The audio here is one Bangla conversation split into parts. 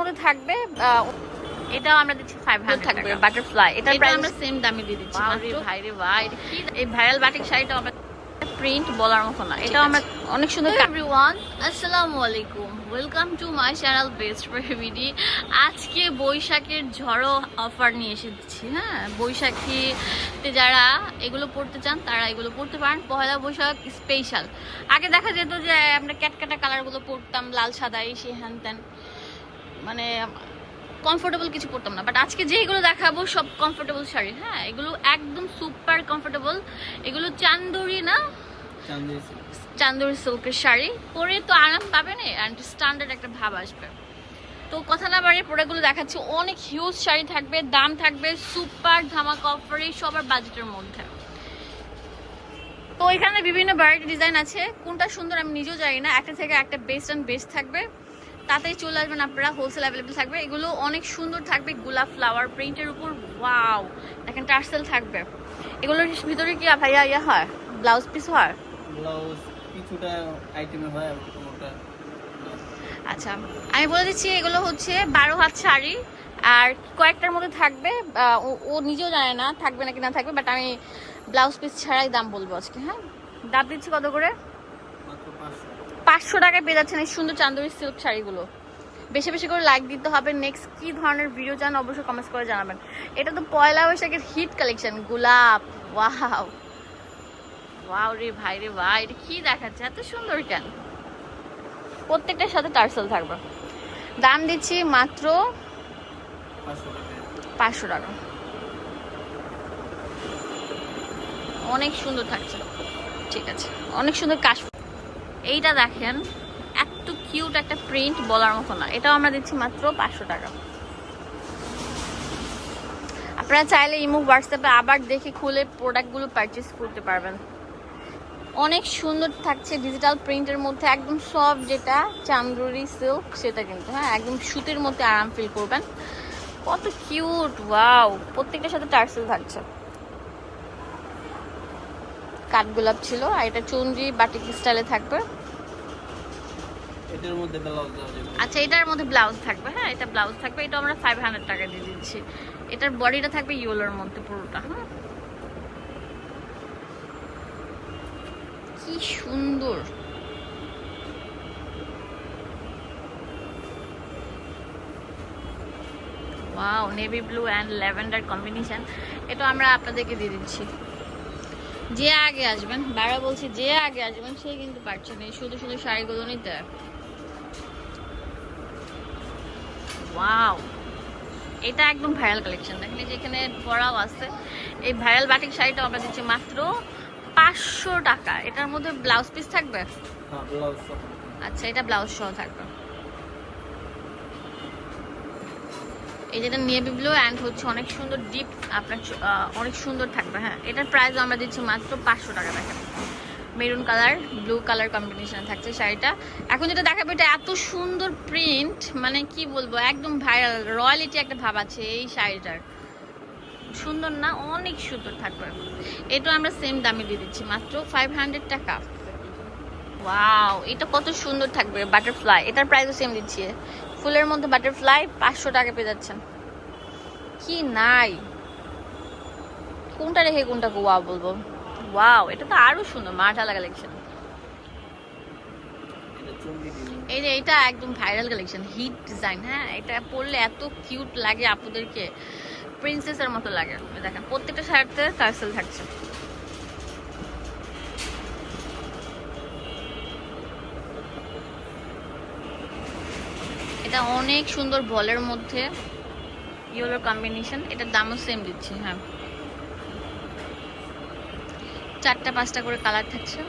মধ্যে থাকবে এটাও আমরা দিচ্ছি ফাইভ হান্ড্রেড থাকবে থাকবে বাটারফ্লাই এটা প্রাইস আমরা সেম দামে দিয়ে দিচ্ছি ভাই রে ভাই এই ভাইরাল বাটিক শাড়িটা আমরা প্রিন্ট বলার মতো না এটা আমরা অনেক সুন্দর এভরিওয়ান আসসালামু আলাইকুম welcome to my channel best ফেভিডি আজকে বৈশাখের ঝড়ো অফার নিয়ে এসেছি হ্যাঁ? বৈশাখীতে যারা এগুলো পড়তে চান তারা এগুলো পড়তে পারেন। পয়লা বৈশাখ স্পেশাল আগে দেখা যেত যে আমরা ক্যাটকাটা কালারগুলো পরতাম লাল সাদা এই সে হ্যান ত্যান। মানে কমফোর্টেবল কিছু পরতাম না। বাট আজকে যেগুলো দেখাবো সব কমফোর্টেবল শাড়ি হ্যাঁ? এগুলো একদম সুপার কমফোর্টেবল এগুলো চান্দরি না? চান্দুরি সিল্কের শাড়ি। পরে তো আরাম পাবে না অ্যান্ড স্ট্যান্ডার্ড একটা ভাব আসবে। তো কথা না বাড়িয়ে প্রোডাক্টগুলো দেখাচ্ছি। অনেক হিউজ শাড়ি থাকবে দাম থাকবে সুপার ধামাকা অফারে সবার বাজেটের মধ্যে। তো এখানে বিভিন্ন ভ্যারাইটি ডিজাইন আছে। কোনটা সুন্দর আমি নিজেও জানি না। একটা থেকে একটা বেস্ট অ্যান্ড বেস্ট থাকবে। তাতেই চলে আসবেন আপনারা হোলসেল অ্যাভেলেবেল থাকবে। এগুলো অনেক সুন্দর থাকবে গোলাপ ফ্লাওয়ার প্রিন্টের উপর ওয়াও দেখেন টার্সেল থাকবে। এগুলোর ভিতরে কি ভাইয়া ইয়া হয়? ব্লাউজ পিস হয়? ব্লাউজ কিছুটা আইটেমে হয়। আচ্ছা আমি বলে দিচ্ছি এগুলো হচ্ছে বারো হাত শাড়ি। আর কয়েকটার মধ্যে থাকবে ও- নিজেও জানে না থাকবে নাকি না থাকবে বাট আমি ব্লাউজ পিস ছাড়াই দাম বলব আজকে হ্যাঁ? দাম দিচ্ছি কত করে? পাঁচশো টাকায় পেয়ে যাচ্ছেন এই সুন্দর চান্দুরি সিল্ক শাড়িগুলো। বেশি বেশি করে লাইক দিতে হবে। নেক্সট কি ধরনের ভিডিও চান অবশ্যই কমেন্টস করে জানাবেন। এটা তো পয়লা বৈশাখের হিট কালেকশন গোলাপ। ওয়াও ওয়াও রে ভাই রে ভাই, এটা কি দেখাচ্ছে? এত সুন্দর কেন? প্রত্যেকটার সাথে টার্সেল থাকবে। দাম দিচ্ছি মাত্র পাঁচশো টাকা। অনেক সুন্দর থাকছে। ঠিক আছে। অনেক সুন্দর কাশ এইটা দেখেন, এত কিউট একটা প্রিন্ট বলার মতো না। এটাও আমরা দিচ্ছি মাত্র পাঁচশো টাকা। আপনারা চাইলে ইমো, হোয়াটসঅ্যাপে আবার দেখে খুলে প্রোডাক্টগুলো পারচেস করতে পারবেন। অনেক সুন্দর থাকছে ডিজিটাল প্রিন্টের মধ্যে। একদম সব যেটা চামরুরি সিল্ক সেটা কিন্তু হ্যাঁ? একদম সুতির মধ্যে আরাম ফিল করবেন। কত কিউট ওয়াও প্রত্যেকটার সাথে টার্সেল থাকছে। কাঠগোলাপ ছিল আর এটা চুনরি বাটিক স্টাইলে থাকবে। এটার মধ্যে ব্লাউজ আচ্ছা এটার মধ্যে ব্লাউজ থাকবে হ্যাঁ? এটা ব্লাউজ থাকবে এটা আমরা ফাইভ হান্ড্রেড টাকা দিয়ে দিচ্ছি। এটার বডিটা থাকবে ইয়েলোর মধ্যে পুরোটা হ্যাঁ কি সুন্দর। Wow navy blue and lavender combination এটা আমরা আপনাদেরকে দিয়ে দিচ্ছি। যে আগে আসবেন বারা বলছি যে আগে আসবেন সে কিন্তু পারছে না। শুধু শুধু শাড়িগুলো নিতে। ওয়াও এটা একদম ভাইরাল কালেকশন দেখেন এই যে এখানে পরাও আছে। এই ভাইরাল বাটিক শাড়িটা আমরা দিচ্ছি মাত্র পাঁচশো টাকা। এটার মধ্যে ব্লাউজ পিস থাকবে? হ্যাঁ ব্লাউজ সহ আচ্ছা এটা ব্লাউজ সহ থাকবে। এই যেটা নেভি ব্লু অ্যান্ড হচ্ছে অনেক সুন্দর ডিপ আপনার অনেক সুন্দর থাকবে হ্যাঁ। এটার প্রাইস আমরা দিচ্ছি মাত্র পাঁচশো টাকা দেখেন maroon colour blue colour combination থাকছে শাড়িটা। এখন যেটা দেখাবো, এটা এত সুন্দর প্রিন্ট মানে কি বলব, একদম ভাইরাল রয়্যালিটি একটা ভাব আছে এই শাড়িটার। সুন্দর না, অনেক সুন্দর থাকবে। এটা আমরা সেম দামে দিয়ে দিচ্ছি মাত্র ফাইভ হান্ড্রেড টাকা। ওয়াও এটা কত সুন্দর থাকবে বাটারফ্লাই এটার প্রাইসও সেম দিচ্ছি। ফুলের মধ্যে বাটারফ্লাই পাঁচশো টাকা পেয়ে যাচ্ছেন। কি নাই। কোনটা রেখে কোনটা ওয়াও বলব? ওয়াও এটা তো আরও সুন্দর মাঠা কালেকশন এই যে এটা একদম ভাইরাল কালেকশন হিট ডিজাইন হ্যাঁ? এটা পরলে এত কিউট লাগে আপুদেরকে প্রিন্সেসের মতো লাগে। দেখেন প্রত্যেকটা শাড়িতে টার্সেল থাকছে। এটা অনেক সুন্দর বলের মধ্যে ইয়েলোর কম্বিনেশন এটার দামও সেম দিচ্ছি হ্যাঁ। চারটা, পাঁচটা করে কালার থাকছে।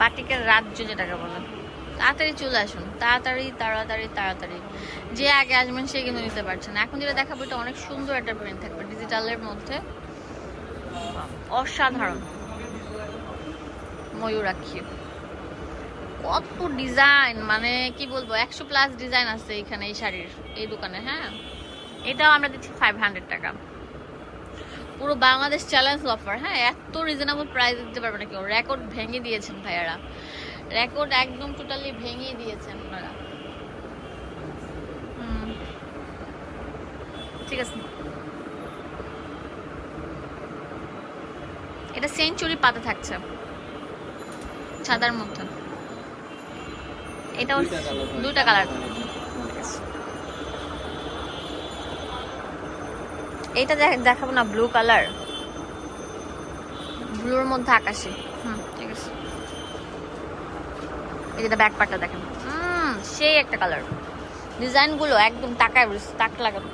বাটিকের রাজ্য যেটাকে বলে। তাড়াতাড়ি চলে আসুন, তাড়াতাড়ি তাড়াতাড়ি তাড়াতাড়ি। যে আগে আসবেন, সে কিন্তু নিতে পারছেন এখন যেটা দেখাবো, এটা অনেক সুন্দর একটা প্রিন্ট থাকবে ডিজিটালের মধ্যে। অসাধারণ। ময়ূরাক্ষী কত ডিজাইন মানে কি বলব, একশো প্লাস ডিজাইন আছে এখানে এই শাড়ির, এই দোকানে হ্যাঁ? এটাও আমরা দিচ্ছি ফাইভ হান্ড্রেড টাকা। পুরো বাংলাদেশ চ্যালেঞ্জ অফার হ্যাঁ? এত রিজনেবল প্রাইস দিতে পারবে না কেউ রেকর্ড ভেঙে দিয়েছেন ভাইয়ারা। রেকর্ড একদম টোটালি ভেঙে দিয়েছেন ওনারা। ঠিক আছে। এটা সেঞ্চুরি পাতা থাকছে। সাদার মধ্যে। এটাও colour কালার দেখ- দেখাবো না ব্লু কালার ব্লুর মধ্যে আকাশে। হুম ঠিক আছে। এই যেটা ব্যাক পার্টটা দেখেন। হুম সেই একটা কালার ডিজাইনগুলো একদম তাকায় তাক লাগানো।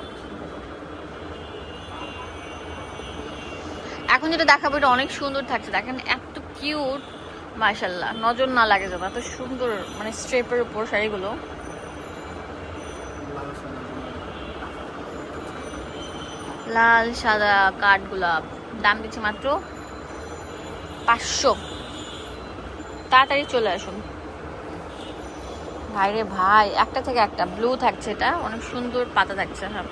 এখন যেটা দেখাবো এটা অনেক সুন্দর থাকছে। দেখেন এত কিউট মাশাল্লাহ নজর না লাগে যাবে এত সুন্দর মানে স্ট্রেপের উপর শাড়িগুলো। লাল, সাদা কাঠ গোলাপ দাম দিচ্ছে মাত্র পাঁচশো। তাড়াতাড়ি চলে আসুন। ভাইরে ভাই, একটা থেকে একটা ব্লু থাকছে এটা, অনেক সুন্দর পাতা থাকছে হ্যাঁ।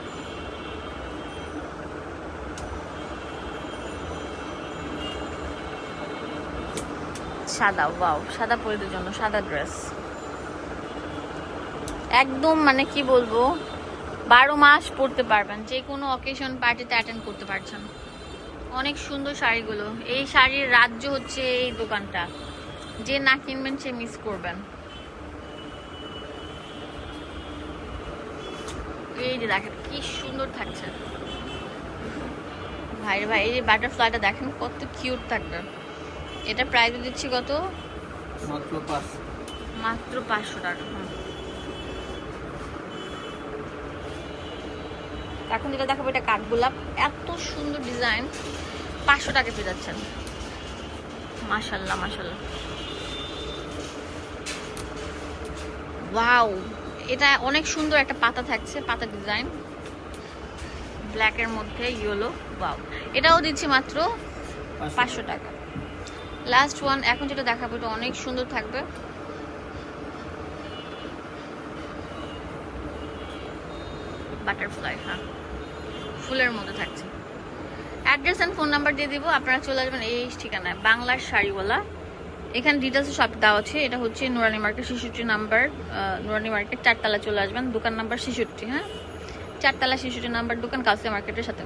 সাদা বাউ সাদা পরিদের জন্য, সাদা ড্রেস একদম মানে কি বলব, বারো মাস পরতে পারবেন, যে কোনো অকেশন পার্টিতে অ্যাটেন্ড করতে পারছেন। অনেক সুন্দর শাড়িগুলো, এই শাড়ির রাজ্য হচ্ছে এই দোকানটা। যে না কিনবেন, সে মিস করবেন। এই যে দেখেন, কি সুন্দর থাকছে। ভাই ভাই, এই যে বাটারফ্লাইটা দেখেন, কত কিউট থাকবে। এটা প্রাইস দিচ্ছি কত? মাত্র পাঁচ। মাত্র পাঁচশো টাকা। এখন যেটা দেখাবো এটা কাঠগোলাপ এত সুন্দর ডিজাইন। পাঁচশো টাকা পেয়ে যাচ্ছেন। মাশাল্লাহ মাশাল্লাহ। ওয়াও এটা অনেক সুন্দর একটা পাতা থাকছে পাতা ডিজাইন। ব্ল্যাকের মধ্যে ইয়েলো ওয়াও। এটাও দিচ্ছি মাত্র পাঁচশো টাকা। লাস্ট ওয়ান এখন যেটা দেখাবো, এটা অনেক সুন্দর থাকবে। বাটারফ্লাই হ্যাঁ। ফুলের মধ্যে থাকছে। অ্যাড্রেস অ্যান্ড ফোন নাম্বার দিয়ে দিব, আপনারা চলে আসবেন এই ঠিকানায়, বাংলার শাড়িওয়ালা। এখানে ডিটেলস সব দেওয়া আছে, এটা হচ্ছে নুরানি মার্কেট শিশুটি নাম্বার নুরানি মার্কেট, চারতলা চলে আসবেন, দোকান নাম্বার শিশুটি হ্যাঁ? চারতলা শিশুটি নাম্বার দোকান কালসিয়া মার্কেটের সাথে।